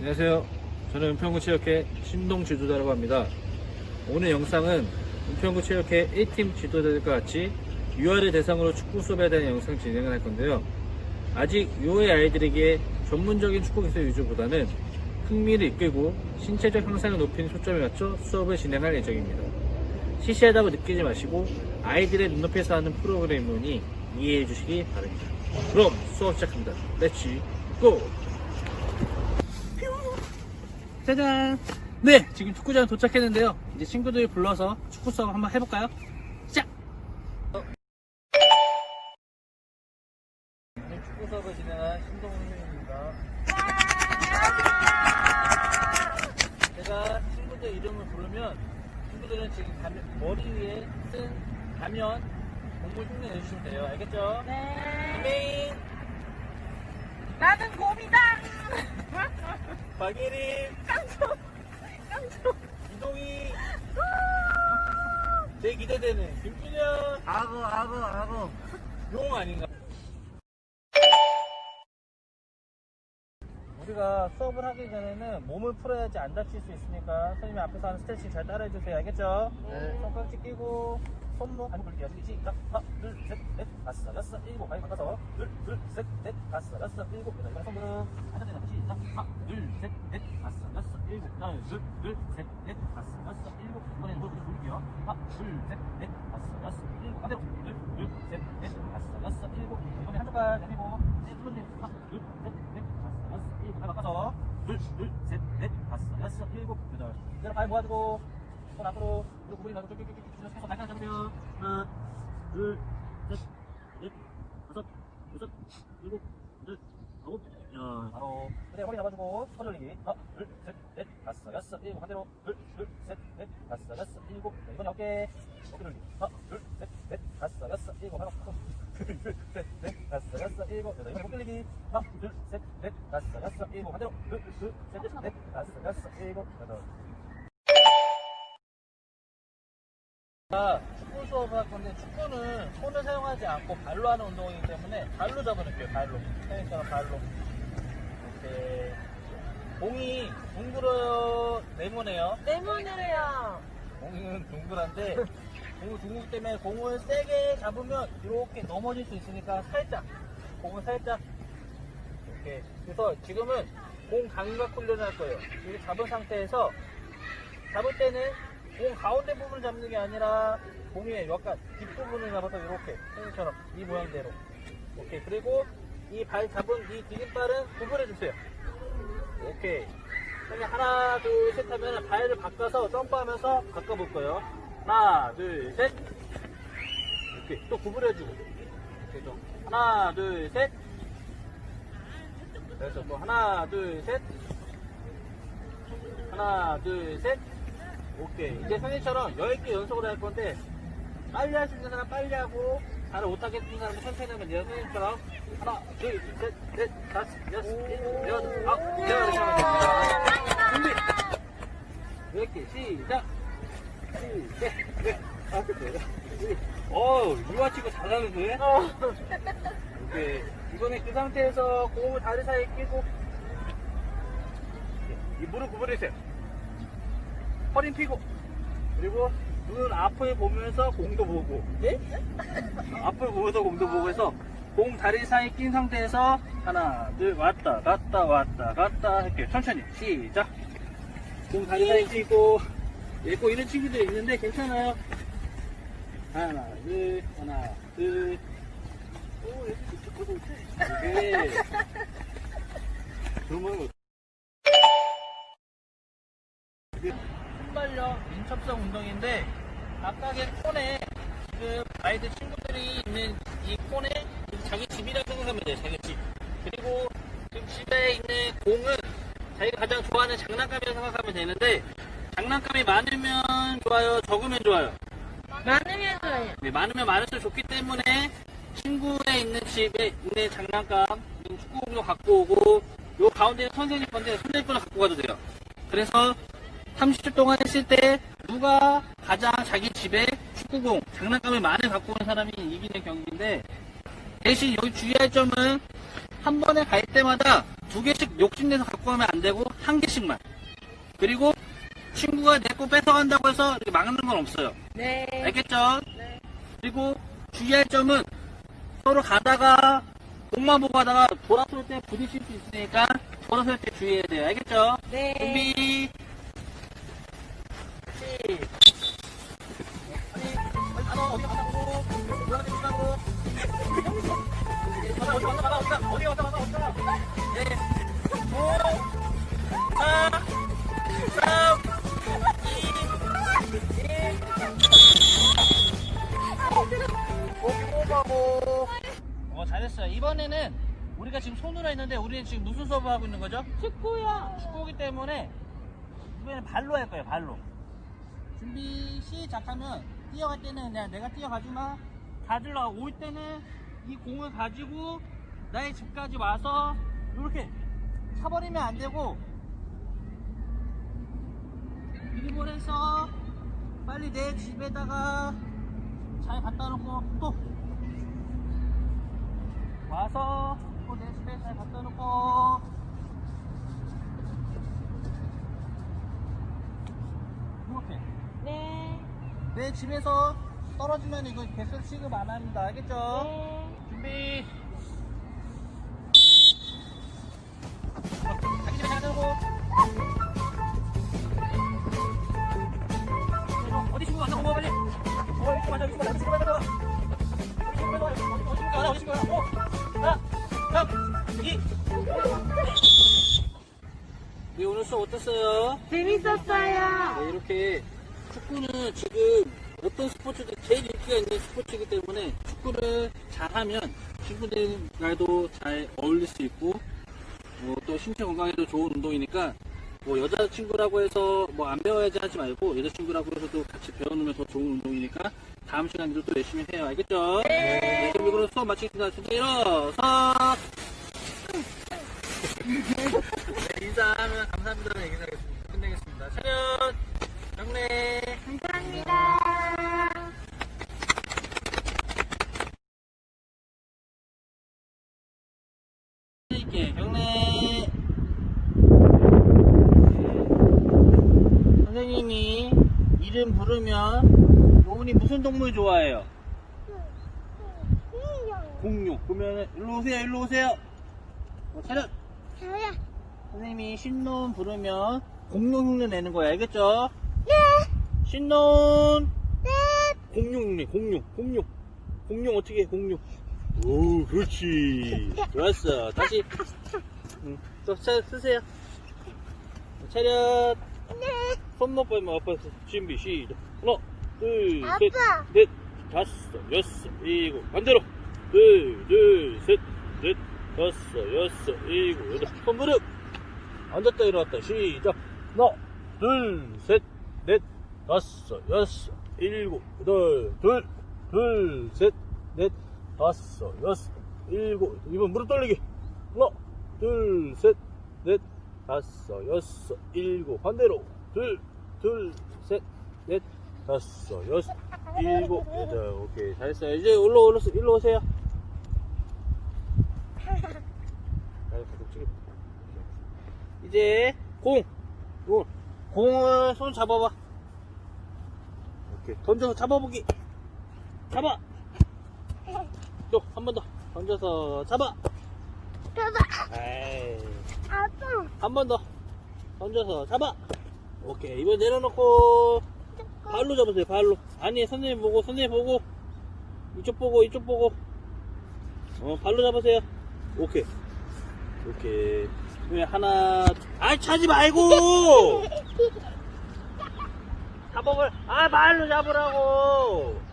안녕하세요. 저는 은평구 체육회 신동 지도자라고 합니다. 오늘 영상은 은평구 체육회 A팀 지도자들과 같이 유아를 대상으로 축구 수업에 대한 영상 진행을 할 건데요. 아직 유아의 아이들에게 전문적인 축구 기술 위주보다는 흥미를 이끌고 신체적 향상을 높이는 초점에 맞춰 수업을 진행할 예정입니다. 시시하다고 느끼지 마시고 아이들의 눈높이에서 하는 프로그램이니 이해해 주시기 바랍니다. 그럼 수업 시작합니다. 렛츠 고! 짜잔! 네, 지금 축구장 도착했는데요. 이제 친구들 불러서 축구 수업 한번 해볼까요? 시작! 오늘 축구 수업을 진행한 신동훈 선생님입니다. 제가 친구들 이름을 부르면 친구들은 지금 가면, 머리 위에 쓴 가면 공을 흉내 내주시면 돼요. 알겠죠? 네. 김혜인, 나는 곰이다. 박예림. 이동희, 제 기대되는 김준현, 악어 악어 악어 용 아닌가? 우리가 수업을 하기 전에는 몸을 풀어야지 안 다칠 수 있으니까 선생님이 앞에서 하는 스트레칭 잘 따라해 주세요. 알겠죠? 네. 손깍지 끼고 손목 한번 볼게요. 시작. 하나, 둘, 셋, 넷, 다섯, 여섯, 일곱. 많이 바꿔서 둘, 둘, 셋, 넷, 다섯, 여섯, 일곱. 여덟. 손무릎 하나, 둘, 셋, 시작. 하나, 둘, 셋, 넷, 다섯, 여섯, 일곱. 하나, 둘, 둘, 셋, 넷, 다섯, 여섯, 일곱. 이번에는 무릎 좀 돌릴게요. 하나, 둘, 셋, 넷, 다섯, 여섯, 일곱. 반대로 둘, 둘, 셋, 넷, 다섯, 여섯, 일곱. 이번에 한쪽 발 내밀고 네, 손님 하나, 둘, 셋, 넷, 다섯, 여섯, 일곱. 발 바꿔서 둘, 둘, 셋, 넷, 다섯, 여섯, 일곱, 여덟. 이대로 발 모아주고 손 앞으로 그리고 구부리 말고 쭉쭉쭉쭉 계속 날개 잡으면 하나, 둘, 셋, 넷, 다섯, 여섯, 일곱, 여덟, 아홉, 열. 바로 그래 허리 잡아주고 손 올리기. 하나, 둘, 셋, 넷, 다섯, 여섯, 일곱. 반대로. 둘, 둘, 셋, 넷, 다섯, 여섯, 일곱. 자, 이번에 어깨. 어깨 돌리기. 하나, 둘, 셋, 넷, 다섯, 여섯, 일곱. 하나, 둘, 둘, 셋, 넷, 다섯, 여섯, 일곱. 여덟 이번에 목 돌리기. 하나, 둘, 셋, 넷, 다섯, 여섯, 일곱. 반대로. 둘, 둘, 셋, 넷, 다섯, 여섯, 일곱. 여덟 자, 축구 수업을 할 건데 축구는 손을 사용하지 않고 발로 하는 운동이기 때문에 발로 잡아놓을게요. 발로. 테니스처럼 발로. 이렇게 공이 둥글어요, 네모네요. 네모네요. 공은 둥글한데 공이 둥글기 때문에 공을 세게 잡으면 이렇게 넘어질 수 있으니까 살짝 공을 살짝 이렇게 그래서 지금은 공 감각 훈련을 할 거예요. 이렇게 잡은 상태에서 잡을 때는 공 가운데 부분을 잡는 게 아니라 공의 약간 뒷부분을 잡아서 이렇게 선생님처럼 이 모양대로 오케이 그리고 이 발 잡은 이 디딤발은 구분해 주세요. 오케이. 하나 둘 셋 하면 발을 바꿔서 점프하면서 바꿔볼 거예요? 하나 둘 셋. 이렇게 또 구부려주고. 이렇게 좀 하나 둘 셋. 그래서 또 하나 둘 셋. 하나 둘 셋. 오케이. 이제 선생님처럼 10개 연속으로 할 건데 빨리 있는 사람 빨리 하고 잘 못하겠는 사람은 천천히 하면 돼요 선생님처럼 하나 둘 셋 넷 다섯 여섯 일곱 여덟 아홉 열 이렇게 하면 됩니다 준비 10개 시작 어 유아 치고 잘하는데? 어. 오케이. 이번에 그 상태에서 공을 다리 사이에 끼고. 이 무릎 구부리세요. 허리 피고. 그리고 눈 앞을 보면서 공도 보고. 네? 앞을 보면서 공도 보고 해서 공 다리 사이에 낀 상태에서 하나 둘 왔다 갔다 왔다 갔다 할게요. 천천히. 시작. 공 다리 사이에 끼고 있고 이런 친구들이 있는데 괜찮아요? 하나 둘 하나 둘. 오, 여기 축구도 있어. 오케이 그러면 순발력 민첩성 운동인데 각각의 콘에 지금 아이들 친구들이 있는 이 콘에 자기 집이라고 생각하면 돼요 자기 집 그리고 지금 집에 있는 공은 자기가 가장 좋아하는 장난감이라고 생각하면 되는데 장난감이 많으면 좋아요 적으면 좋아요 많으면 좋아요. 네, 많으면 많을수록 좋기 때문에 친구에 있는 집에 있는 장난감, 축구공도 갖고 오고, 요 가운데 선생님 건데 선생님 거를 갖고 가도 돼요. 그래서 30초 동안 했을 때 누가 가장 자기 집에 축구공, 장난감을 많이 갖고 온 사람이 이기는 경기인데 대신 여기 주의할 점은 한 번에 갈 때마다 두 개씩 욕심내서 갖고 가면 안 되고 한 개씩만. 그리고 친구가 내 거 뺏어간다고 해서 이렇게 막는 건 없어요. 네. 알겠죠? 네. 그리고 주의할 점은 서로 가다가 공만 보고 가다가 돌아설 때 부딪힐 수 있으니까 돌아설 때 주의해야 돼요. 알겠죠? 네. 준비. 어, 잘했어요. 이번에는 우리가 지금 손으로 했는데 우리는 지금 무슨 수업을 하고 있는 거죠? 축구야. 축구기 때문에 이번엔 발로 할 거예요, 발로. 준비 시작하면 뛰어갈 때는 그냥 내가 뛰어가지마. 가질러 올 때는 이 공을 가지고 나의 집까지 와서 이렇게 차버리면 안 되고 드리블해서 빨리 내 집에다가 잘 갖다 놓고 또 와서 또 내 집에 잘 갖다 놓고 내 집에서 떨어지면 이거 개수 취급 안 합니다 알겠죠? 네. 준비 자기 집에 잘 들고 어디 친구 만나 고 빨리 어 맞아 이거 맞아 이거 맞아 어디 친구 맞아 어디 친구 가자 어디 친구 가자 어 하나 3 2 네, 오늘 수업 어땠어요? 재밌었어요. 네, 이렇게 축구는 지금 어떤 스포츠도 제일 인기가 있는 스포츠이기 때문에 축구를 잘하면 친구들과도 잘 어울릴 수 있고 뭐 또 신체 건강에도 좋은 운동이니까 뭐 여자친구라고 해서 뭐 안 배워야지 하지 말고 여자친구라고 해서도 같이 배워놓으면 더 좋은 운동이니까 다음 시간에도 또 열심히 해요. 알겠죠? 네. 그럼 이걸로 수업 마치겠습니다. 진짜 일어서. 네, 인사하면 감사합니다. 얘기 하겠습니다. 끝내겠습니다. 차렷 경례 감사합니다. 드릴게 경례 선생님이 이름 부르면 요은이 무슨 동물 좋아해요? 공룡 그러면 일로 오세요 일로 오세요 어, 차렷. 선생님이 신노은 부르면 공룡 흉내 내는 거야 알겠죠? 네. 신노은 공룡 공룡 공룡. 공룡 어떻게 해 공룡? 오 그렇지. 좋았어. 다시. 응, 또 차, 쓰세요. 차렷. 네. 손목 벌면 아빠 준비 시작. 하나. 둘셋넷. 다섯 여섯 일곱. 반대로. 둘둘셋넷. 다섯 여섯 일곱 여덟. 손 무릎. 앉았다 일어났다. 시작. 하나 둘셋넷 다섯 여섯 일곱 여덟 둘 둘 셋 넷 다섯 여섯 일곱. 이번 무릎 돌리기. 하나 둘 셋 넷 다섯 여섯 일곱. 반대로. 둘 둘 셋 넷 다섯 여섯 일곱 여덟. 오케이. 잘했어요. 이제 일로 올라 일로 오세요. 이제 공, 공. 공을 손 잡아봐 오케이 던져서 잡아보기. 잡아! 또 한 번 더. 던져서 잡아. 에이. 아빠. 한 번 더. 던져서 잡아! 오케이 이번 내려놓고 발로 잡으세요 발로. 아니 선생님 보고 선생님 보고. 이쪽 보고 이쪽 보고. 어 발로 잡으세요. 오케이. 오케이. 왜 하나 아 차지 말고 잡아볼 아 발로 잡으라고